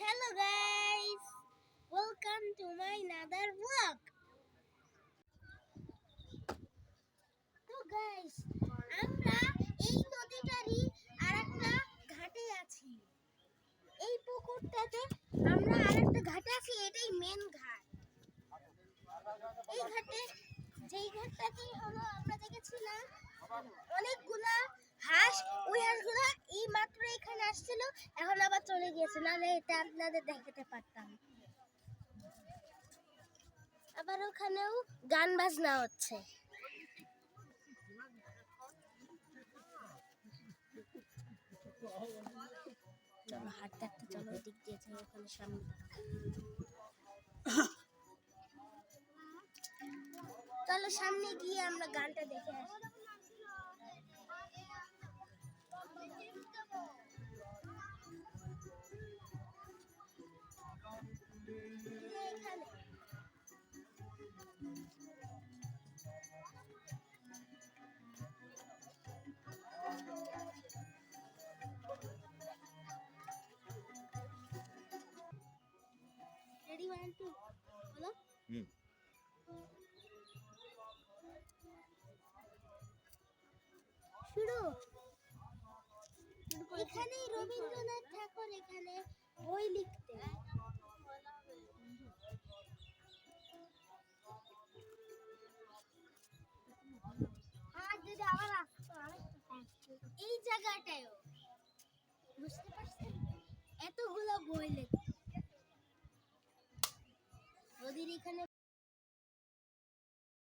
Hello guys, welcome to my another vlog. তো guys আমরা এই নদীটারই আরেকটা ঘাটে আছি। এই পুকুরটাতে আমরা আরেকটা ঘাটে আছি, এটাই মেন ঘাট। এই ঘাটে, যেই ঘাটটাতেই হলো, আমরা দেখেছিলাম অনেকগুলা হাঁস, ওই হাঁসগুলা এই মাত্র এখানে আসছিল, এখন আবার চলে গিয়েছে, নাহলে এটা আপনাদের দেখাতে পারতাম। আবার ওখানেও গান বাজনা হচ্ছে। চলো, হাঁটতে হাঁটতে চলো দিক দিয়ে যাই ওখানে সামনে। চলো, সামনে গিয়ে আমরা গানটা দেখে আসি। হুম এখানে রবীন্দ্রনাথ ঠাকুর এখানে বই লিখতেন এই জায়গাটায়ও। বুঝতে পারছেন? এতগুলো বই লেখা। এখানে